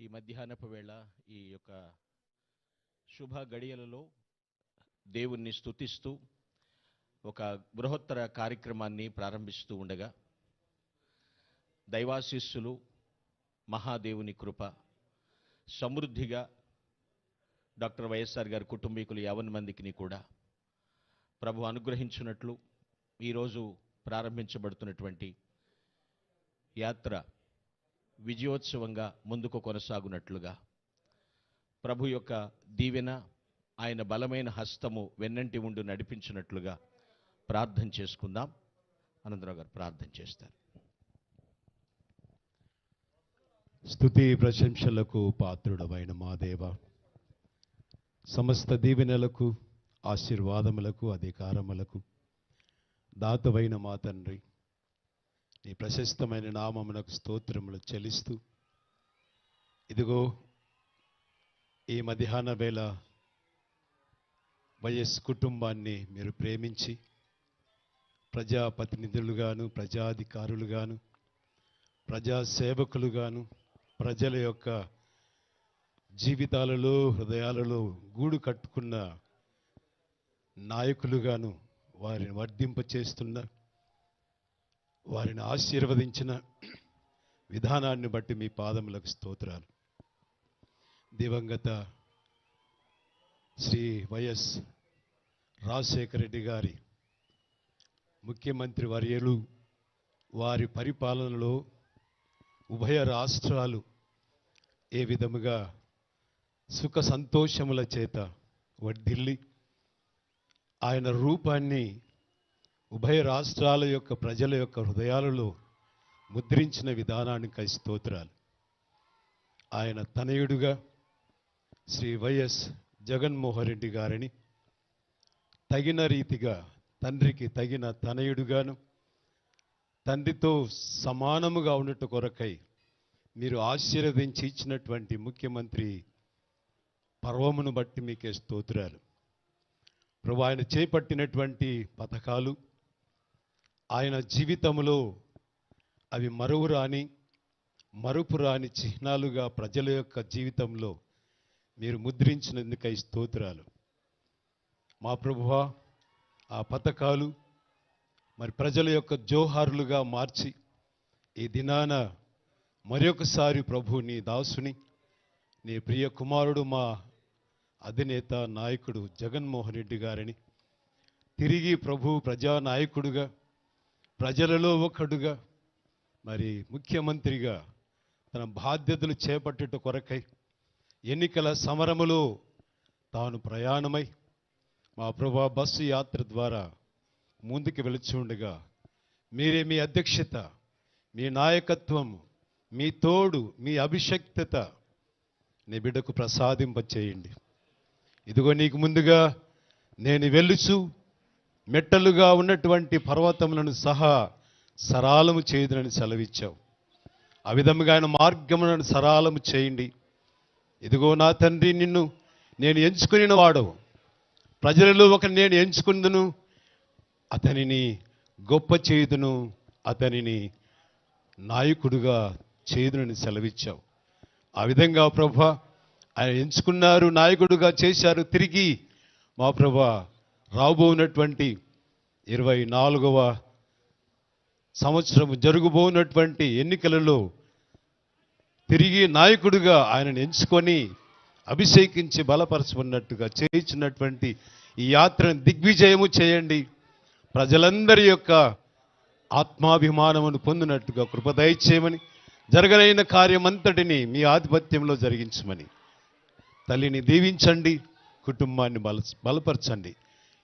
ఈ మధ్యాహ్నపు వేళ ఈ యొక్క శుభ గడియలలో దేవుణ్ణి స్తుతిస్తూ ఒక బృహత్తర కార్యక్రమాన్ని ప్రారంభిస్తూ ఉండగా దైవాశిస్సులు మహాదేవుని కృప సమృద్ధిగా డాక్టర్ వైఎస్ఆర్ గారి కుటుంబీకులు యావన్ మందికిని కూడా ప్రభు అనుగ్రహించినట్లు ఈరోజు ప్రారంభించబడుతున్నటువంటి యాత్ర విజయోత్సవంగా ముందుకు కొనసాగునట్లుగా. ప్రభు యొక్క దీవెన ఆయన బలమైన హస్తము వెన్నంటి ఉండి నడిపించినట్లుగా ప్రార్థన చేసుకుందాం. అనంతరావు గారు ప్రార్థన చేస్తారు. స్తుతి ప్రశంసలకు పాత్రుడమైన మా దేవ. సమస్త దీవెనలకు ఆశీర్వాదములకు అధికారములకు దాతవైన మా తండ్రి. నీ ప్రశస్తమైన నామమునకు స్తోత్రములు చెల్లిస్తూ ఇదిగో ఈ మధ్యాహ్న వేళ వైఎస్ కుటుంబాన్ని మీరు ప్రేమించి ప్రజాప్రతినిధులుగాను ప్రజాధికారులుగాను ప్రజాసేవకులుగాను ప్రజల యొక్క జీవితాలలో హృదయాలలో గూడు కట్టుకున్న నాయకులుగాను వారిని వర్ధింపచేస్తున్న వారిని ఆశీర్వదించిన విధానాన్ని బట్టి మీ పాదములకు స్తోత్రాలు. దివంగత శ్రీ వైఎస్ రాజశేఖర రెడ్డి గారి ముఖ్యమంత్రి వర్యులు వారి పరిపాలనలో ఉభయ రాష్ట్రాలు ఏ విధముగా సుఖ సంతోషముల చేత వర్ధిల్లి ఆయన రూపాన్ని ఉభయ రాష్ట్రాల యొక్క ప్రజల యొక్క హృదయాలలో ముద్రించిన విధానానికి స్తోత్రాలు. ఆయన తనయుడుగా శ్రీ వైఎస్ జగన్మోహన్ రెడ్డి గారిని తగిన రీతిగా తండ్రికి తగిన తనయుడుగాను తండ్రితో సమానముగా ఉన్నట్టు కొరకై మీరు ఆశీర్వదించి ఇచ్చినటువంటి ముఖ్యమంత్రి పర్వమును బట్టి మీకే స్తోత్రాలు. ప్రభు ఆయన చేపట్టినటువంటి పథకాలు ఆయన జీవితంలో అవి మరువు రాని మరుపు రాని చిహ్నాలుగా ప్రజల యొక్క జీవితంలో మీరు ముద్రించినందుకై స్తోత్రాలు. మా ప్రభువా ఆ పథకాలు మరి ప్రజల యొక్క జోహారులుగా మార్చి ఈ దినాన మరొకసారి ప్రభు నీ దాసుని నీ ప్రియ కుమారుడు మా అధినేత నాయకుడు జగన్మోహన్ రెడ్డి గారిని తిరిగి ప్రభు ప్రజానాయకుడుగా ప్రజలలో ఒకడుగా మరి ముఖ్యమంత్రిగా తన బాధ్యతలు చేపట్టుట కొరకై ఎన్నికల సమరములో తాను ప్రయాణమై మా ప్రభా బస్సు యాత్ర ద్వారా ముందుకు వెళుచుండగా మీరే మీ అధ్యక్షత మీ నాయకత్వం మీ తోడు మీ అభిషక్తత నీ బిడ్డకు ప్రసాదింపచేయండి. ఇదిగో నీకు ముందుగా నేను వెళ్ళుచు మెట్టలుగా ఉన్నటువంటి పర్వతములను సహా సరాలము చేయదునని సెలవిచ్చావు. ఆ విధముగా ఆయన మార్గములను సరాలము చేయండి. ఇదిగో నా తండ్రి నిన్ను నేను ఎంచుకుని వాడు. ప్రజలలో ఒక నేను ఎంచుకుందును అతనిని గొప్ప చేయుదును అతనిని నాయకుడుగా చేయుదునని సెలవిచ్చావు. ఆ విధంగా ప్రభా ఆయన ఎంచుకున్నారు నాయకుడుగా చేశారు తిరిగి మా ప్రభా రాబోనటువంటి ఇరవై నాలుగవ సంవత్సరం జరుగుబోనటువంటి ఎన్నికలలో తిరిగి నాయకుడిగా ఆయనను ఎంచుకొని అభిషేకించి బలపరచుకున్నట్టుగా చేయించినటువంటి ఈ యాత్రను దిగ్విజయము చేయండి. ప్రజలందరి యొక్క ఆత్మాభిమానమును పొందినట్టుగా కృప చేయమని జరగనైన కార్యమంతటిని మీ ఆధిపత్యంలో జరిగించమని. తల్లిని దీవించండి కుటుంబాన్ని బల బలపరచండి.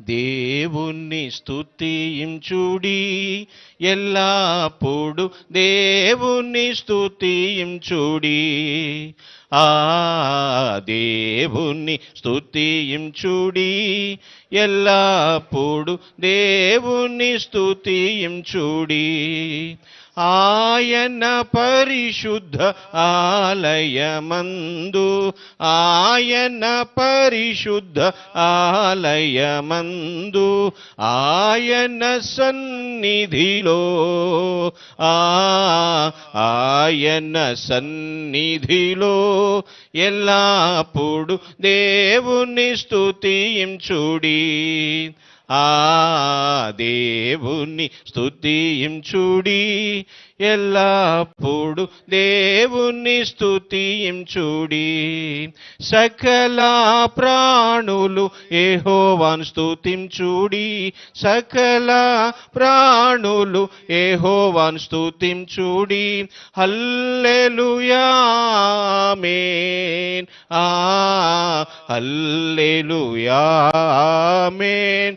దేవుణ్ణి స్థుతించుడి ఎల్లప్పుడు దేవుణ్ణి స్థుతించుడి ఆ దేవుణ్ణి స్థుతించుడి ఎల్లప్పుడు దేవుణ్ణి స్థుతించుడి ఆయన పరిశుద్ధ ఆలయమందు ఆయన పరిశుద్ధ ఆలయమందు ఆయన సన్నిధిలో ఆ ఆయన సన్నిధిలో ఎల్లప్పుడు దేవుని స్థుతించుడి ఆ దేవుని స్థుతించుడి ఎల్లప్పుడు దేవుని స్థుతించుడి సకల ప్రాణులు ఏహోవాను స్థుతించుడి సకల ప్రాణులు ఏహోవాను స్థుతించుడి హల్లెలుయామేన్. ఆ హల్లెలుయామేన్.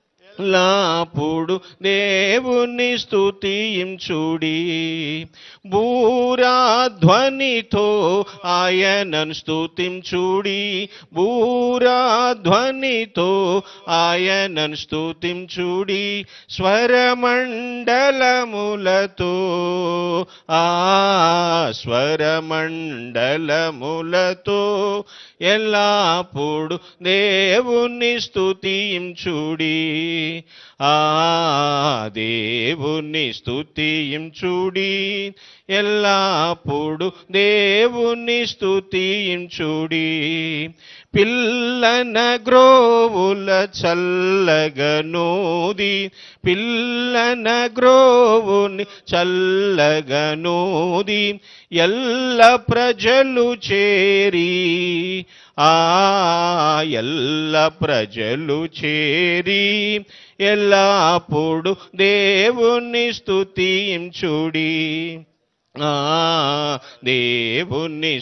లాపుడు దేవుని స్థుతించుడి బూరాధ్వనితో ఆయనను స్థుతించుడి బూరాధ్వనితో ఆయనను స్థుతించుడి స్వరమండలములతో ఆ స్వరమండలములతో ఎల్లాప్పుడు దేవుని స్థుతించుడి ఆ దేవుని స్థుతించుడి ఎల్లప్పుడు దేవుని స్థుతించుడి పిల్లన గ్రోవుల చల్లగనోది పిల్లన గ్రోవుని చల్లగనోది ఎల్ల ప్రజలు చేరి ఆ ఎల్ల ప్రజలు చేరి ఎల్లప్పుడు దేవుణ్ణి స్తుతించుడి ఆ దేవుని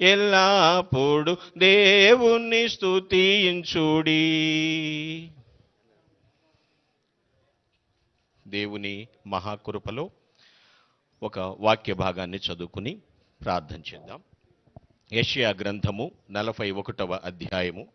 ఎల్లప్పుడు దేవుణ్ణి స్తుతించుడి దేవుని మహాకృపలో ఒక వాక్య భాగాన్ని చదువుకుని ప్రార్థన చేద్దాం. యెషయా గ్రంథము నలభై ఒకటవ అధ్యాయము.